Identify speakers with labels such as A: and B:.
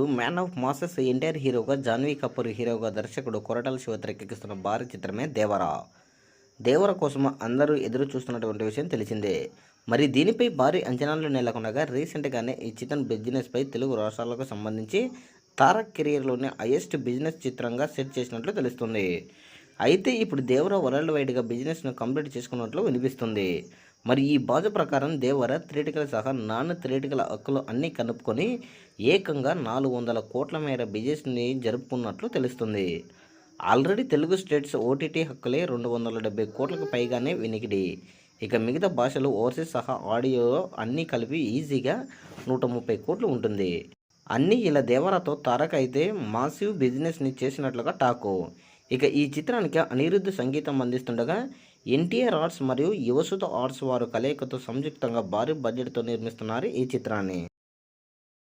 A: ఇప్పుడు man of masses NTR హీరోగా జాన్వీ కపూర్ హీరోగా దర్శకుడు కొరటాల శివ తెరకెక్కిస్తున్న భారీ చిత్రమే దేవరా. దేవర కోసం అందరూ ఎదురు చూస్తున్నటువంటి విషయం తెలిసిందే. మరి దీనిపై భారీ అంచనాలు నెలకొనగా రీసెంట్గానే ఈ చిత్రం బిజినెస్పై తెలుగు రాష్ట్రాలకు సంబంధించి తారక్ కెరియర్లోనే హైయెస్ట్ బిజినెస్ చిత్రంగా సెట్ చేసినట్లు తెలుస్తుంది. అయితే ఇప్పుడు దేవర వరల్డ్ వైడ్గా బిజినెస్ను కంప్లీట్ చేసుకున్నట్లు వినిపిస్తుంది. మరి ఈ బాధ ప్రకారం దేవర థియేటికల్ సహా నాన్ థియేటికల్ హక్కులు అన్నీ కనుక్కొని ఏకంగా నాలుగు వందల కోట్ల మేర బిజినెస్ని జరుపుకున్నట్లు తెలుస్తుంది. ఆల్రెడీ తెలుగు స్టేట్స్ ఓటీటీ హక్కులే రెండు వందల డెబ్బై కోట్లకు పైగానే వినికిడి. ఇక మిగతా భాషలు ఓవర్సీస్ సహా ఆడియో అన్నీ కలిపి ఈజీగా నూట ముప్పై కోట్లు ఉంటుంది. అన్నీ ఇలా దేవరాతో తారక్ అయితే మాసివ్ బిజినెస్ని చేసినట్లుగా టాకు. ఇక ఈ చిత్రానికి అనిరుద్ధ సంగీతం అందిస్తుండగా ఎన్టీఆర్ ఆర్ట్స్ మరియు యువసుధ ఆర్ట్స్ వారు కలయికతో సంయుక్తంగా భారీ బడ్జెట్తో నిర్మిస్తున్నారు ఈ చిత్రాన్ని.